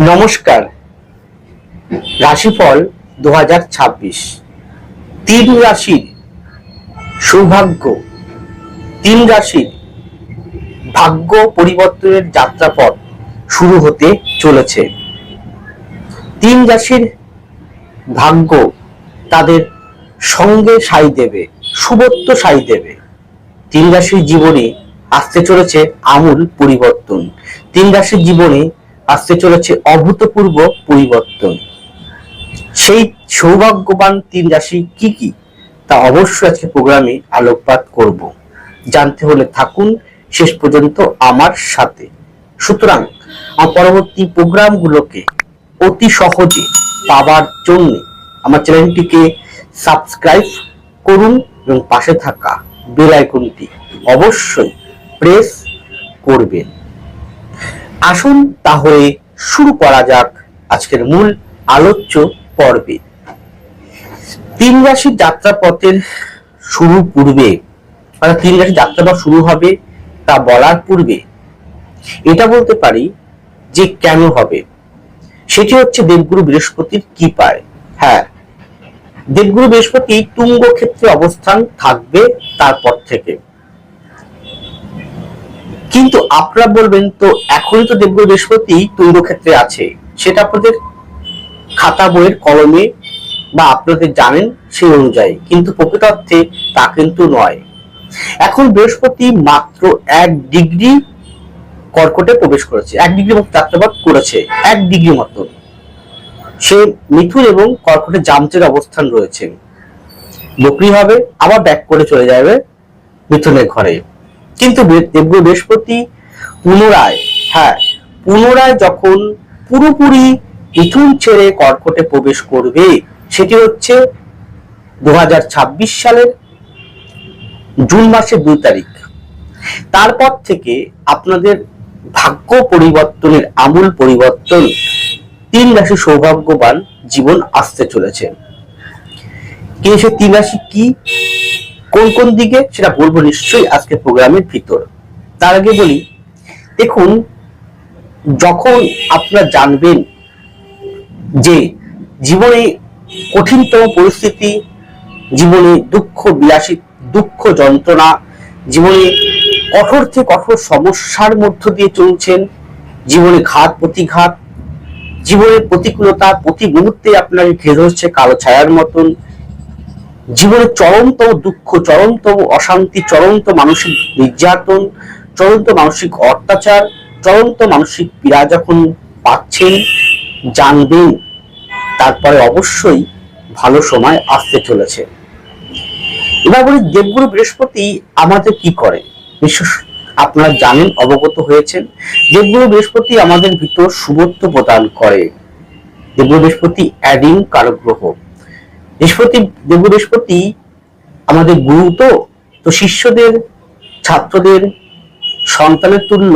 নমস্কার। রাশিফল দু তিন রাশির সৌভাগ্য, তিন রাশির ভাগ্য পরিবর্তনের যাত্রাপথ শুরু হতে চলেছে। তিন রাশির ভাগ্য তাদের সঙ্গে সাই দেবে শুভত্ব সাই দেবে। তিন রাশির জীবনে আসতে চলেছে আমূল পরিবর্তন। তিন রাশির জীবনে আসতে চলেছে অভূতপূর্ব পরিবর্তন। সেই সৌভাগ্যবান তিন রাশি কি কি? তা অবশ্যই আজকে প্রোগ্রামে আলোকপাত করব। জানতে হলে থাকুন, শেষ পর্যন্ত আমার সাথে। সুতরাং, আমার পরবর্তী প্রোগ্রামগুলোকে অতি সহজে পাওয়ার জন্য আমার চ্যানেলটিকে সাবস্ক্রাইব করুন এবং পাশে থাকা বেল আইকনটি অবশ্যই প্রেস করবেন। আসুন তাহলে শুরু করা যাক আজকের মূল আলোচ্য পর্বে। তিন রাশির যাত্রাপথের শুরু পূর্বে মানে তিন রাশির যাত্রাপথ শুরু হবে তা বলার পূর্বে, এটা বলতে পারি যে কেন হবে? সেটি হচ্ছে দেবগুরু বৃহস্পতির কি পায় হ্যাঁ দেবগুরু বৃহস্পতি তুঙ্গ ক্ষেত্রে অবস্থান থাকবে তারপর থেকে। কিন্তু আপনারা বলবেন, তো এখনই তো দেবগুরু বৃহস্পতি তুঙ্গ ক্ষেত্রে আছে। সেটা আপনাদের খাতা বইয়ের কলমে বা আপনাদের জানেন সেই অনুযায়ী। কিন্তু প্রকৃতার্থে তা কিন্তু নয়। এখন বৃহস্পতি মাত্র এক ডিগ্রি কর্কটে প্রবেশ করেছে। এক ডিগ্রি মতো যাত্রাপাত করেছে। এক ডিগ্রি মতো। সে মিথুন এবং কর্কটে জামচের অবস্থান রয়েছে বকরি হবে, আবার ব্যাক করে চলে যাবে মিথুনের ঘরে। কিন্তু বে- দেবগুরু বৃহস্পতি পুনরায় হ্যাঁ পুনরায় যখন পুরোপুরি মিথুন ছেড়ে কর্কটে প্রবেশ করবে, সেটি হচ্ছে দু হাজার ছাব্বিশ সালের জুন মাসের দুই তারিখ। তারপর থেকে আপনাদের ভাগ্য পরিবর্তনের আমূল পরিবর্তন তিন রাশি সৌভাগ্যবান জীবন আসতে চলেছে। কিন্তু সে তিন রাশি কি? কোন কোন দিকে সেটা বলব নিশ্চয়ই আজকে প্রোগ্রামের ভিতর। তার আগে বলি, দেখুন, যখন আপনারা জানবেন যে জীবনে কঠিনতম পরিস্থিতি, জীবনে দুঃখ বিলাসী, দুঃখ যন্ত্রণা, জীবনে কঠোর থেকে কঠোর সমস্যার মধ্য দিয়ে চলছেন, জীবনে ঘাত প্রতিঘাত জীবনের প্রতিকূলতা প্রতি মুহূর্তে আপনাকে ঘিরে ধরছে কালো ছায়ার মতন জীবনে চরমতম দুঃখ, চরমতম অশান্তি, চরমতম মানসিক নির্যাতন চরমত মানসিক অত্যাচার চরমত মানসিক পীড়া যখন পাচ্ছেন জানবেন তারপরে অবশ্যই ভালো সময় আসতে চলেছে। এবার বলি, দেবগুরু বৃহস্পতি আমাদের কি করে? বিশেষ আপনারা জানেন, অবগত হয়েছেন, দেবগুরু বৃহস্পতি আমাদের ভিতর শুভত্ব প্রদান করে। দেবগুরু বৃহস্পতি অ্যাডিং কারক গ্রহ বৃহস্পতি দেব বৃহস্পতি আমাদের গুরু তো তো শিষ্যদের, ছাত্রদের সন্তানের তুল্য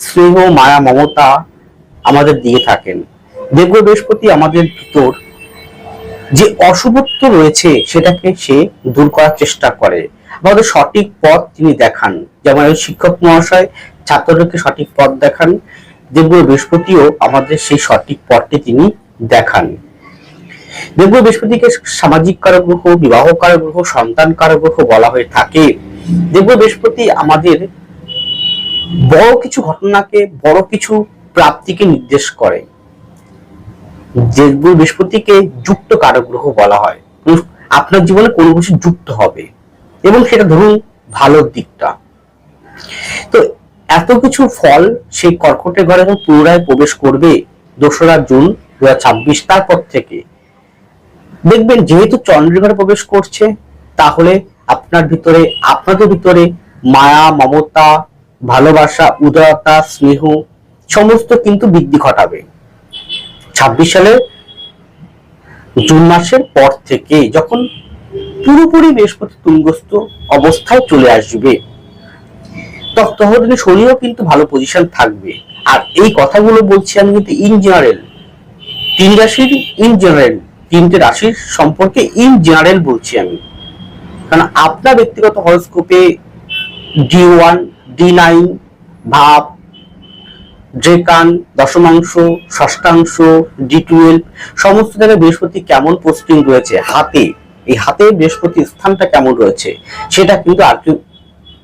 স্নেহ, মায়া, মমতা আমাদের দিয়ে থাকেন। দেবগুরু বৃহস্পতি আমাদের ভিতর যে অশুভত্ব রয়েছে সেটাকে সে দূর করার চেষ্টা করে। আমাদের সঠিক পথ তিনি দেখান। যেমন শিক্ষক মহাশয়, ছাত্রদেরকে সঠিক পথ দেখান। দেবগুরু বৃহস্পতিও আমাদের সেই সঠিক পথটি তিনি দেখান। দেবগুরু বৃহস্পতিকে সামাজিক কারক গ্রহ বিবাহ কারক গ্রহ সন্তান কারক গ্রহ বলা হয়ে থাকে। দেবগুরু বৃহস্পতি আমাদের বড় কিছু ঘটনাকে, বড় কিছু প্রাপ্তিকে নির্দেশ করে। দেবগুরু বৃহস্পতিকে যুক্ত কারক গ্রহ বলা হয়। আপনার জীবনে কোনো কিছু যুক্ত হবে। এবং সেটা ধরুন ভালো দিকটা। তো এত কিছু ফল সেই কর্কটের ঘরে যখন পুনরায় প্রবেশ করবে দোসরা জুন দু তারপর থেকে। দেখবেন যেহেতু চন্দ্রের ঘরে প্রবেশ করছে, তাহলে আপনার ভিতরে, আপনাদের ভিতরে মায়া, মমতা, ভালোবাসা, উদারতা, স্নেহ, সমস্ত কিন্তু বৃদ্ধি ঘটাবে। ছাব্বিশ সালের জুন মাসের পর থেকে যখন পুরোপুরি বৃহস্পতি তুঙ্গস্থ অবস্থায় চলে আসবে তখন শনিও কিন্তু ভালো পজিশন থাকবে। আর এই কথাগুলো বলছি আমি কিন্তু ইন জেনারেল তিন রাশির ইন জেনারেল তিনটে রাশির সম্পর্কে ইন জেনারেল বলছি আমি। কারণ আপনার ব্যক্তিগত হরস্কোপে ডি ওয়ান ডি নাইন ভাব ড্রেকান দশমাংশ ষষ্ঠাংশ ডি টুয়েলভ সমস্ত জায়গায় বৃহস্পতি কেমন পোস্টিং রয়েছে? হাতে, এই হাতে বৃহস্পতি স্থানটা কেমন রয়েছে? সেটা কিন্তু আর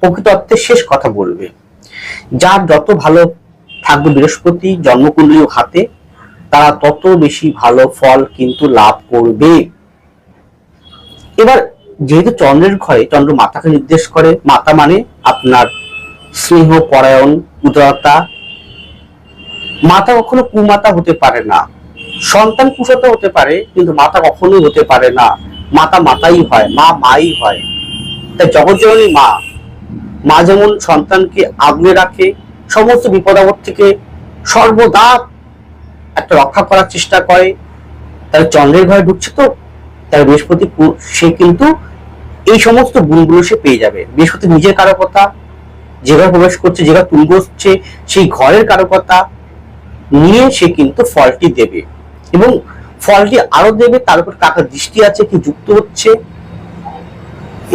প্রকৃত অর্থে শেষ কথা বলবে। যার যত ভালো থাকবে বৃহস্পতি জন্মকুণ্ডলী হাতে তারা তত বেশি ভালো ফল কিন্তু লাভ করবে। এবার যেহেতু চন্দ্রের ঘরে চন্দ্র মাতাকে নির্দেশ করে, মাতা মানে আপনার স্নেহ, পরায়ণ, উদারতা। মাতা কখনো কুমাতা হতে পারে না, সন্তান কুশতা হতে পারে, কিন্তু মাতা কখনোই হতে পারে না। মাতা মাতাই হয়, মা মাই হয়। তাই জগৎজননী মা মা যেমন সন্তানকে আগলে রাখে, সমস্ত বিপদ আপদ থেকে সর্বদা একটা রক্ষা করার চেষ্টা করে তাহলে চন্দ্রের ঘরে ঢুকছে তো তাহলে বৃহস্পতি সে কিন্তু এই সমস্ত গুণগুলো সে পেয়ে যাবে। বৃহস্পতি নিজের কারকতা যেভাবে প্রবেশ করছে যেভাবে তুঙ্গ হচ্ছে, সেই ঘরের কারকতা নিয়ে সে কিন্তু ফলটি দেবে। এবং ফলটি আরও দেবে, তার উপর কাকার দৃষ্টি আছে, কি যুক্ত হচ্ছে,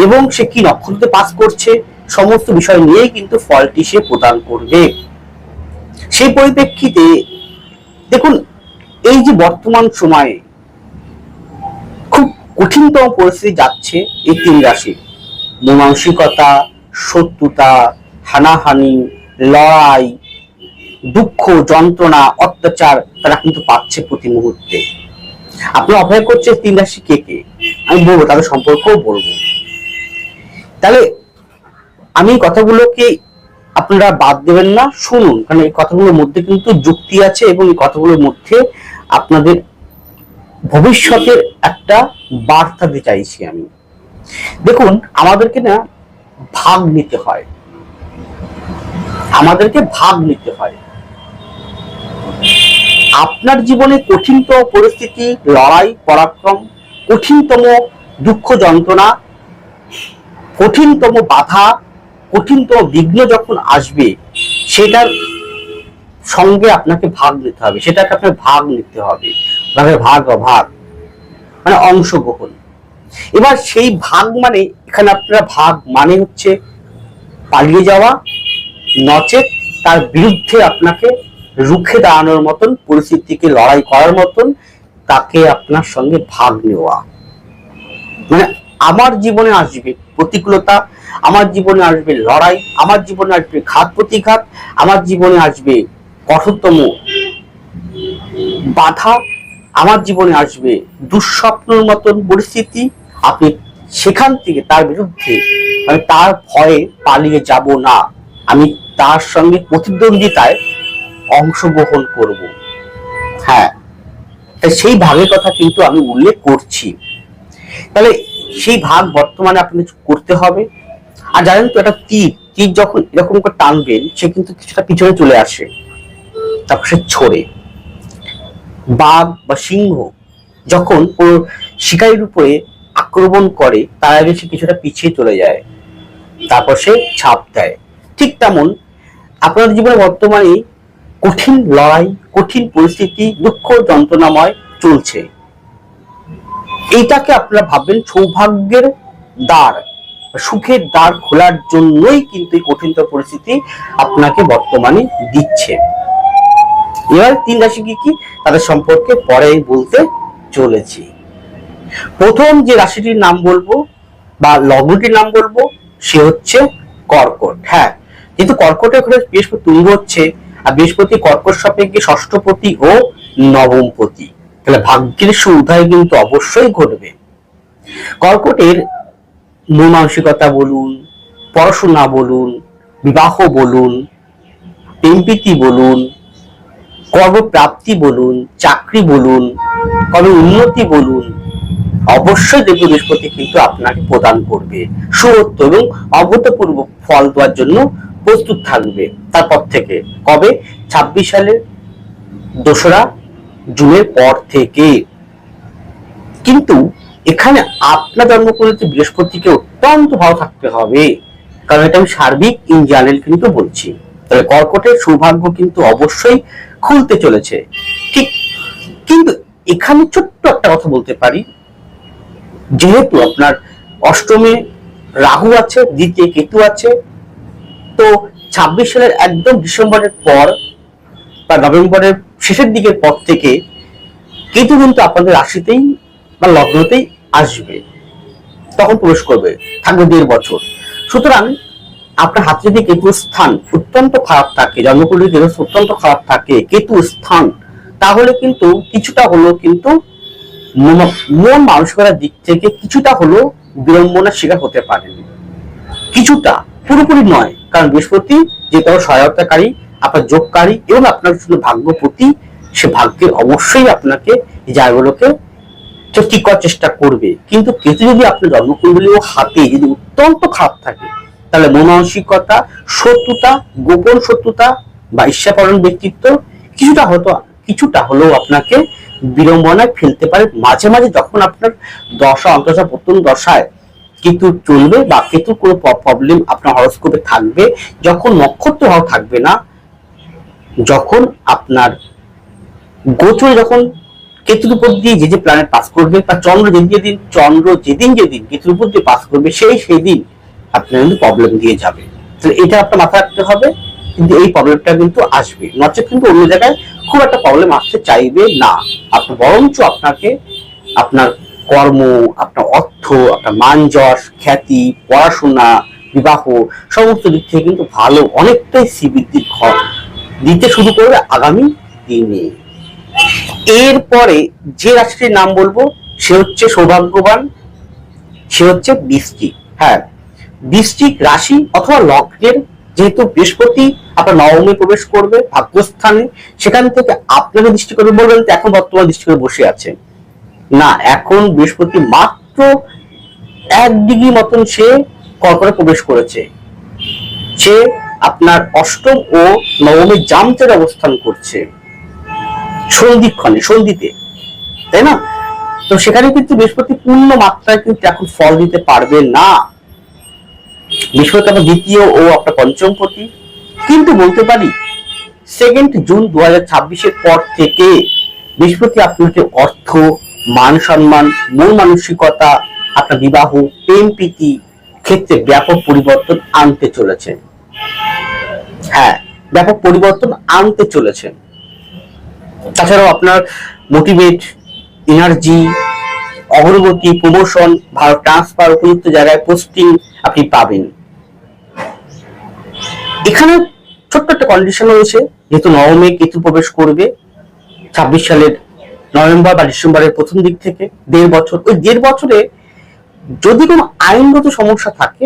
এবং সে কি নক্ষত্রতে পাস করছে, সমস্ত বিষয় নিয়েই কিন্তু ফলটি সে প্রদান করবে। সেই পরিপ্রেক্ষিতে দেখুন, এই যে বর্তমান সময়ে খুব কঠিনতম পরিস্থিতি যাচ্ছে এই তিন রাশি। মীমাংসিকতা শত্রুতা, হানাহানি, লড়াই, দুঃখ, যন্ত্রণা, অত্যাচার তারা কিন্তু পাচ্ছে প্রতি মুহূর্তে। আপনি অপেক্ষা করছে তিন রাশি কে কে? আমি বলব, তাদের সম্পর্কেও বলব। তাহলে আমি কথাগুলোকে আপনারা বাদ দেবেন না। শুনুন, কারণ এই কথাগুলোর মধ্যে কিন্তু যুক্তি আছে এবং এই কথাগুলোর মধ্যে আপনাদের ভবিষ্যতের একটা বার্তা দিতে চাইছি আমি। দেখুন, আমাদেরকে না ভাগ নিতে হয়। আমাদেরকে ভাগ নিতে হয়। আপনার জীবনে কঠিনতম পরিস্থিতি, লড়াই, পরাক্রম, কঠিনতম দুঃখ যন্ত্রণা, কঠিনতম বাধা কঠিনতম বিঘ্ন যখন আসবে, সেটার সঙ্গে আপনাকে ভাগ নিতে হবে, সেটাকে আপনার ভাগ নিতে হবে। ভাবে ভাগ অভাগ মানে অংশগ্রহণ এবার সেই ভাগ মানে এখানে আপনারা ভাগ মানে হচ্ছে পালিয়ে যাওয়া, নচেত তার বিরুদ্ধে আপনাকে রুখে দাঁড়ানোর মতন, পরিস্থিতিকে লড়াই করার মতন, তাকে আপনার সঙ্গে ভাগ নেওয়া। মানে আমার জীবনে আসবে প্রতিকূলতা, আমার জীবনে আসবে লড়াই, আমার জীবনে আসবে ঘাত প্রতিঘাত, আমার জীবনে আসবে কঠোরতম বাধা, আমার জীবনে আসবে দুঃস্বপ্নের মতন পরিস্থিতি। আপনি সেখান থেকে তার বিরুদ্ধে মানে তার ভয়ে পালিয়ে যাব না। আমি তার সঙ্গে প্রতিদ্বন্দ্বিতায় অংশগ্রহণ করব। হ্যাঁ সেই ভাগের কথা কিন্তু আমি উল্লেখ করছি। তাহলে সেই ভাগ বর্তমানে আপনি করতে হবে। আর জানেন তো, একটা তীর তীর যখন এরকম করে টানবেন, সে কিন্তু কিছুটা পিছনে চলে আসে। তারপর সে ছড়ে বাঘ বা সিংহ যখন কোনো শিকারীর উপরে আক্রমণ করে, তার আগে সে কিছুটা পিছিয়ে চলে যায়। তারপর সে ছাপ দেয়। ঠিক তেমন আপনার জীবনে বর্তমানে কঠিন লড়াই, কঠিন পরিস্থিতি, দুঃখ যন্ত্রণাময় চলছে। এইটাকে আপনারা ভাববেন সৌভাগ্যের দ্বার, সুখের দ্বার খোলার জন্যই কিন্তু এই কঠিনতর পরিস্থিতি আপনাকে বর্তমানে দিচ্ছে। এবার তিন রাশি কি কি? তাদের সম্পর্কে পরে বলতে চলেছি। প্রথম যে রাশিটির নাম বলব বা লগ্নটির নাম বলব, সে হচ্ছে কর্কট। হ্যাঁ কিন্তু কর্কটের ঘরে বৃহস্পতি তুঙ্গ হচ্ছে, আর বৃহস্পতি কর্কট সাপেক্ষে ষষ্ঠপতি ও নবমপতি। তাহলে ভাগ্যের সুউদয় কিন্তু অবশ্যই ঘটবে। কর্কটের মীমাংসিকতা বলুন, পড়াশোনা বলুন, বিবাহ বলুন প্রেমপ্রীতি বলুন, কর্মপ্রাপ্তি বলুন, চাকরি বলুন, কর্ম উন্নতি বলুন, অবশ্যই দেব বৃহস্পতি কিন্তু আপনাকে প্রদান করবে। সুরত্ব এবং অভূতপূর্ব ফল দেওয়ার জন্য প্রস্তুত থাকবে। তারপর থেকে কবে? ছাব্বিশ সালের দোসরা জুনের পর থেকে। কিন্তু এখানে আপনার জন্মকুণ্ডলিতে বৃহস্পতিকে অত্যন্ত ভালো থাকতে হবে। কারণ এটা আমি সার্বিক ইন জেনারেল কিন্তু বলছি। তাহলে কর্কটের সৌভাগ্য কিন্তু অবশ্যই খুলতে চলেছে। ঠিক, কিন্তু এখানে ছোট্ট একটা কথা বলতে পারি। যেহেতু আপনার অষ্টমে রাহু আছে, দ্বিতীয় কেতু আছে, তো ছাব্বিশ সালের একদম ডিসেম্বরের পর বা নভেম্বরের শেষের দিকের পর থেকে কেতু কিন্তু আপনাদের রাশিতেই বা লগ্নতেই আসবে। তখন প্রবেশ করবে, থাকবে দেড় বছর। সুতরাং আপনার হাতে যদি কেতু স্থান অত্যন্ত খারাপ থাকে জন্মকুণ্ডলী কেতু অত্যন্ত খারাপ থাকে কেতু স্থান, তাহলে কিন্তু কিছুটা হলেও কিন্তু মন- মন মানসিকতার দিক থেকে কিছুটা হলেও বিড়ম্বনার শিকার হতে পারেন। কিছুটা, পুরোপুরি নয়, কারণ বৃহস্পতি যে কারও সহায়তাকারী আপনার যোগকারী এবং আপনার শুধু ভাগ্যপতি সে ভাগ্যের অবশ্যই আপনাকে এই জায়গাগুলোকে ঠিক করার চেষ্টা করবে। কিন্তু কেতু যদি আপনার জন্মকুণ্ডলী ও হাতে যদি অত্যন্ত খারাপ থাকে, তাহলে মন মানসিকতা শত্রুতা, গোপন শত্রুতা বা ঈর্ষাপরণ ব্যক্তিত্ব কিছুটা হতো কিছুটা হলেও আপনাকে বিড়ম্বনায় ফেলতে পারে। মাঝে মাঝে যখন আপনার দশা অন্তশা প্রথম দশায় কেতু চলবে বা কেতু কোনো প্রবলেম আপনার হরস্কোপে থাকবে, যখন নক্ষত্র ভাব থাকবে না যখন আপনার গোচর যখন কেতুর উপর দিয়ে যে যে প্ল্যানেট পাস করবে বা চন্দ্র যেদিন যেদিন চন্দ্র যেদিন যেদিন কেতুর উপর দিয়ে পাস করবে, সেই সেই দিন আপনার কিন্তু প্রবলেম দিয়ে যাবে। তো এটা আপনার মাথায় রাখতে হবে, কিন্তু এই প্রবলেমটা কিন্তু আসবে। নচেত কিন্তু অন্য জায়গায় খুব একটা প্রবলেম আসতে চাইবে না। আপনার বরঞ্চ আপনাকে আপনার কর্ম, আপনার অর্থ, আপনার মান যশ, খ্যাতি, পড়াশোনা, বিবাহ, সমস্ত দিক থেকে কিন্তু ভালো, অনেকটাই শ্রীবৃদ্ধির ঘর। দিতে শুরু করবে আগামী দিনে। এরপরে যে রাশিটির নাম বলব, সে হচ্ছে সৌভাগ্যবান, সে হচ্ছে বৃষ্টিক হ্যাঁ বৃষ্টিক রাশি অথবা লগ্নের যেহেতু বৃহস্পতি আপনার নবমে প্রবেশ করবে ভাগ্যস্থানে, সেখান থেকে আপনাকে দৃষ্টি করবে বলবেন তো এখন বর্তমান দৃষ্টি করে বসে আছে। না, এখন বৃহস্পতি মাত্র এক ডিগ্রি মতন সে কর্কটে প্রবেশ করেছে। সে আপনার অষ্টম ও নবমী জামতের অবস্থান করছে সন্ধিক্ষণে সন্ধিতে, তাই না? তো সেখানে কিন্তু বৃহস্পতি পূর্ণ মাত্রায় কিন্তু এখন ফল দিতে পারবে না। বৃহস্পতি আপনার দ্বিতীয় ও আপনার পঞ্চমপতি কিন্তু বলতে পারি সেকেন্ড জুন দু হাজার পর থেকে বৃহস্পতি আপনাকে অর্থ, মান সম্মান, মন মানসিকতা, আপনার বিবাহ, প্রেম প্রীতি ক্ষেত্রে ব্যাপক পরিবর্তন আনতে চলেছে। হ্যাঁ ব্যাপক পরিবর্তন আনতে চলেছে তাছাড়াও আপনার মোটিভেট এনার্জি অগ্রগতি প্রমোশন ভালো ট্রান্সফার উপযুক্ত জায়গায় পোস্টিং আপনি পাবেন। এখানে ছোট্ট একটা কন্ডিশন রয়েছে, যেহেতু নবমে কেতু প্রবেশ করবে, ছাব্বিশ সালের নভেম্বর বা ডিসেম্বরের প্রথম দিক থেকে, দেড় বছর। ওই দেড় বছরে যদি কোনো আইনগত সমস্যা থাকে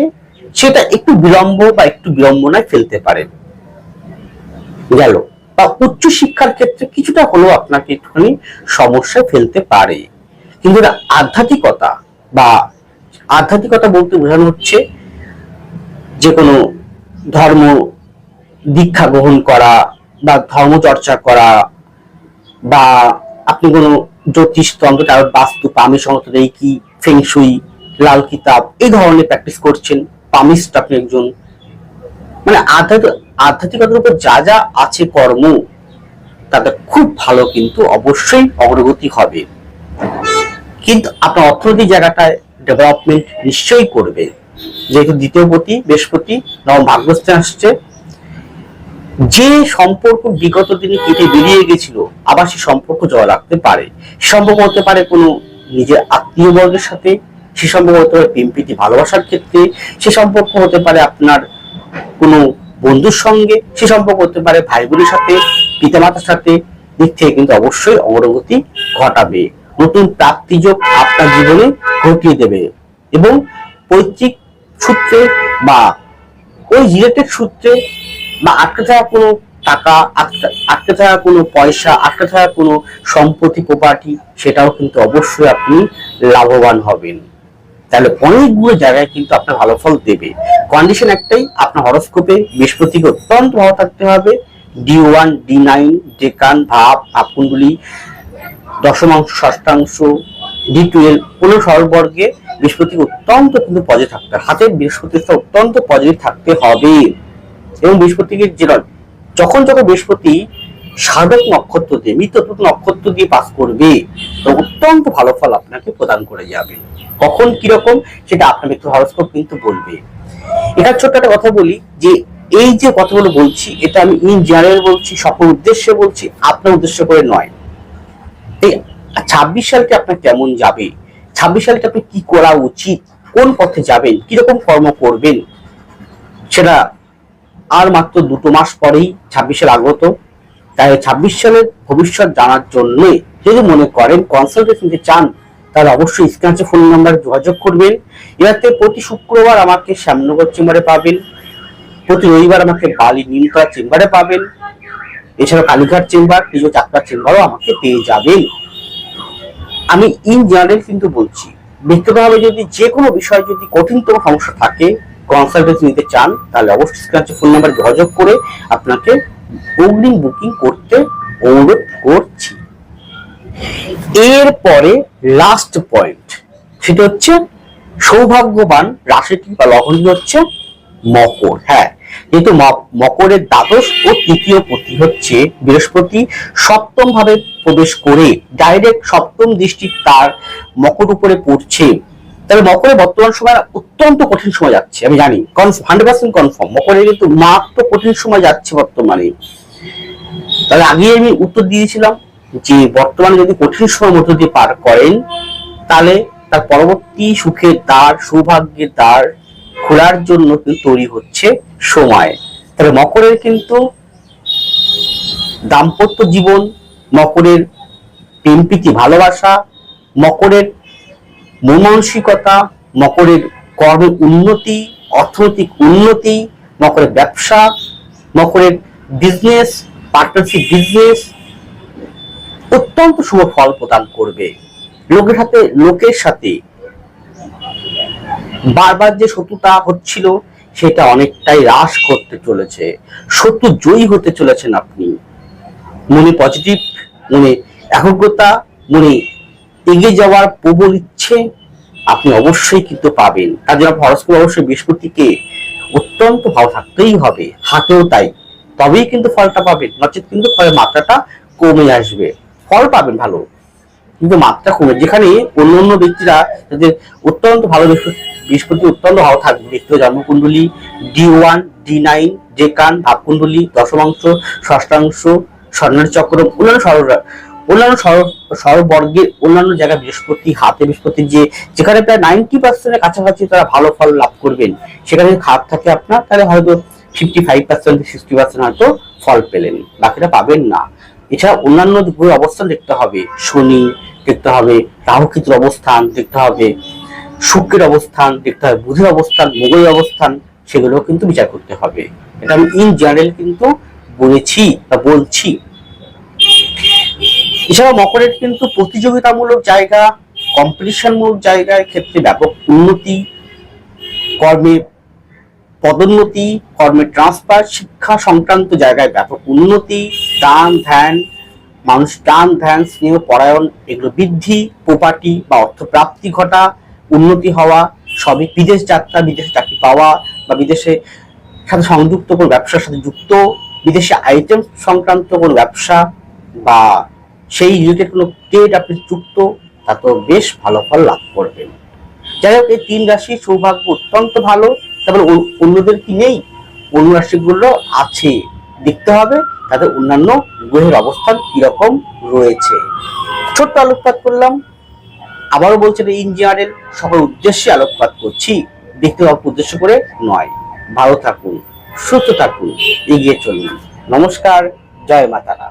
সেটা একটু বিলম্ব বা একটু বিলম্বনায় ফেলতে পারে। গেল। বা উচ্চ শিক্ষার ক্ষেত্রে কিছুটা হলেও আপনাকে একটুখানি সমস্যায় ফেলতে পারে। কিন্তু আধ্যাত্মিকতা বা আধ্যাত্মিকতা বলতে বোঝানো হচ্ছে যে কোনো ধর্ম দীক্ষা গ্রহণ করা বা ধর্ম চর্চা করা বা আপনি কোনো জ্যোতিষ তন্ত্র তার বাস্তু, পামি, সমস্ত কি ফেংশুই লাল কিতাব এই ধরনের প্র্যাকটিস করছেন। পামিস্ট আপনি একজন মানে আধ্যাত্মিক আধ্যাত্মিকতার উপর যা যা আছে কর্ম, তাতে খুব ভালো কিন্তু অবশ্যই অগ্রগতি হবে। কিন্তু আপনার অর্থনৈতিক জায়গাটায় ডেভেলপমেন্ট নিশ্চয়ই করবে। যেহেতু দ্বিতীয় পতি, বৃহস্পতি, নবম ভাগ্যস্থানে আসছে। যে সম্পর্ক বিগত দিনে কেটে বেরিয়ে গেছিল, আবার সে সম্পর্ক জয় রাখতে পারে। সে সম্পর্ক হতে পারে কোনো নিজের আত্মীয় বর্গের সাথে সে সম্পর্ক হতে পারে ভালোবাসার ক্ষেত্রে সে সম্পর্ক হতে পারে আপনার কোনো বন্ধুর সঙ্গে, সে সম্পর্ক হতে পারে ভাই বোনের সাথে, পিতামাতার সাথে। দিক থেকে কিন্তু অবশ্যই অগ্রগতি ঘটাবে। নতুন প্রাপ্তিযোগ আপনার জীবনে ঘটিয়ে দেবে এবং পৈতৃক সূত্রে বা ওই রিলেটেড সূত্রে বা আটকে থাকা কোনো টাকা, আটকে থাকা কোনো পয়সা, আটকে থাকা কোনো সম্পত্তি প্রপার্টি সেটাও কিন্তু অবশ্যই আপনি লাভবান হবেন। তাহলে অনেকগুলো জায়গায় কিন্তু আপনার ভালো ফল দেবে। কন্ডিশন একটাই, আপনার হরস্কোপে বৃহস্পতিকে অত্যন্ত ভালো থাকতে হবে। D one D nine decan ভাব ভাবকুণ্ডলী দশমাংশ ষষ্ঠাংশ ডি টুয়েলভ কোনো সর্বর্গে বৃহস্পতি অত্যন্ত কিন্তু পজিটিভ থাকতে হবে। হাতের বৃহস্পতিটা অত্যন্ত পজিটিভ থাকতে হবে। এবং বৃহস্পতিকে যে যখন যখন বৃহস্পতি সাধক নক্ষত্র দিয়ে মৃত্যু নক্ষত্র দিয়ে পাস করবে তখন অত্যন্ত ভালো ফল আপনাকে প্রদান করে যাবে। কখন কীরকম, সেটা আপনার একটু হরস্কোপ কিন্তু বলবে। এখানে ছোট্ট একটা কথা বলি, যে এই যে কথাগুলো বলছি, এটা আমি ইন জেনারেল বলছি, সকল উদ্দেশ্যে বলছি, আপনার উদ্দেশ্য করে নয়। এই ছাব্বিশ সালকে আপনার কেমন যাবে? ছাব্বিশ সালকে আপনি কি করা উচিত? কোন পথে যাবেন? কীরকম কর্ম করবেন? সেটা আর মাত্র দুটো মাস পরেই ছাব্বিশের আগত তাই ছাব্বিশ সালের ভবিষ্যৎ জানার জন্য যদি মনে করেন কনসালটেন্ট নিতে চান, তাহলে অবশ্যই স্ক্রিনে ফোন নাম্বারে যোগাযোগ করবেন। এতে প্রতি শুক্রবার আমাকে শ্যামনগর চেম্বারে পাবেন। প্রতি রবিবার আমাকে বালি নিমতলা চেম্বারে পাবেন। এছাড়া কালীঘাট চেম্বার নিজ চাকরা চেম্বারও আমাকে পেয়ে যাবেন। আমি ইন জেনারেল কিন্তু বলছি, ব্যক্তিগতভাবে যদি যে কোনো বিষয় যদি কঠিনতম সমস্যা থাকে কনসালটেন্সি নিতে চান, তাহলে অবশ্যই স্ক্রিনে ফোন নাম্বার যোগাযোগ করে আপনাকে অগ্রিম বুকিং করতে অনুরোধ করছি। এরপরে লাস্ট পয়েন্ট সেটা হচ্ছে সৌভাগ্যবান রাশিটি বা লগ্নটি হচ্ছে মকর। হ্যাঁ যেহেতু মকরের দ্বাদশ ও তৃতীয় পতি হচ্ছে বৃহস্পতি সপ্তম ভাবে প্রবেশ করে ডাইরেক্ট সপ্তম দৃষ্টি তার মকর উপরে পড়ছে। তাহলে মকরের বর্তমান সময় অত্যন্ত কঠিন সময় যাচ্ছে, আমি জানি। Hundred percent confirm. মকরের কিন্তু মাত্র কঠিন সময় যাচ্ছে বর্তমানে। তাহলে আগে আমি উত্তর দিয়েছিলাম যে বর্তমানে যদি কঠিন সময় মধ্য দিয়ে পার করেন, তাহলে তার পরবর্তী সুখের দ্বার, সৌভাগ্যের দ্বার খোলার জন্য কিন্তু তৈরি হচ্ছে সময়। তাহলে মকরের কিন্তু দাম্পত্য জীবন, মকরের প্রেম প্রীতি ভালোবাসা, মকরের মন মানসিকতা মকরের কর্মের উন্নতি, অর্থনৈতিক উন্নতি মকরের ব্যবসা মকরের বিজনেস পার্টনারশিপ বিজনেস অত্যন্ত শুভ ফল প্রদান করবে। লোকের সাথে লোকের সাথে বারবার যে শত্রুতা হচ্ছিল, সেটা অনেকটাই হ্রাস করতে চলেছে। শত্রু জয়ী হতে চলেছেন আপনি। মনে পজিটিভ মনে একগ্রতা, মনে এগিয়ে যাওয়ার প্রবল ইচ্ছে আপনি অবশ্যই কিন্তু পাবেন। তার জন্য হরস্কোপ অবশ্যই বৃহস্পতিকে অত্যন্ত ভালো থাকতেই হবে, হাতেও তাই। তবেই কিন্তু ফলটা পাবেন, নচেত কিন্তু ফলের মাত্রাটা কমে আসবে। ফল পাবেন ভালো, কিন্তু মাত্রা কমে। যেখানে অন্য অন্য ব্যক্তিরা তাদের অত্যন্ত ভালো বৃহস্পতি- অত্যন্ত ভালো থাকবে। ব্যক্তিগত জন্মকুণ্ডলী, D one, D nine, decan, ভাবকুণ্ডলী, দশমাংশ ষষ্ঠাংশ স্বর্ণের চক্র, অন্যান্য অন্যান্য সর- সরবর্গের অন্যান্য জায়গায় বৃহস্পতি, হাতে বৃহস্পতি যে, যেখানে প্রায় নাইনটি পার্সেন্টের কাছাকাছি তারা ভালো ফল লাভ করবেন, সেখানে খারাপ থাকে আপনার, তাহলে হয়তো fifty five percent sixty percent হয়তো ফল পেলেন, বাকিটা পাবেন না। এছাড়া অন্যান্য গ্রহের অবস্থান দেখতে হবে, শনি দেখতে হবে, রাহু অবস্থান দেখতে হবে, শুক্রের অবস্থান দেখতে হবে, বুধের অবস্থান, মঙ্গলের অবস্থান সেগুলো কিন্তু বিচার করতে হবে। এটা আমি ইন জেনারেল কিন্তু বলেছি বা বলছি। এছাড়া মকরের কিন্তু প্রতিযোগিতামূলক জায়গা কম্পিটিশনমূলক জায়গার ক্ষেত্রে ব্যাপক উন্নতি, কর্মে পদোন্নতি কর্মের ট্রান্সফার শিক্ষা সংক্রান্ত জায়গায় ব্যাপক উন্নতি, দান, ধ্যান, মানুষ দান, ধ্যান, স্নেহ, পরায়ণ, এগুলো বৃদ্ধি, প্রপার্টি বা অর্থপ্রাপ্তি ঘটা, উন্নতি হওয়া, সবই বিদেশ যাত্রা, বিদেশে চাকরি পাওয়া বা বিদেশে সাথে সংযুক্ত কোনো ব্যবসার সাথে যুক্ত, বিদেশে আইটেম সংক্রান্ত কোনো ব্যবসা বা সেই রিলেটেড কোনো আপনি যুক্ত, তা তো বেশ ভালো ফল লাভ করবেন। যাই হোক, এই তিন রাশি সৌভাগ্য অত্যন্ত ভালো। তারপরে অন্যদের কি নেই? অন্য রাশিগুলো আছে। দেখতে হবে তাদের অন্যান্য গ্রহের অবস্থান কীরকম রয়েছে। ছোট্ট আলোকপাত করলাম। আবারও বলছেন ইঞ্জিনিয়ারের সকল উদ্দেশ্যে আলোকপাত করছি। দেখতে অল্প উদ্দেশ্য করে নয়। ভালো থাকুন, সুস্থ থাকুন, এগিয়ে চলুন। নমস্কার, জয় মাতারা।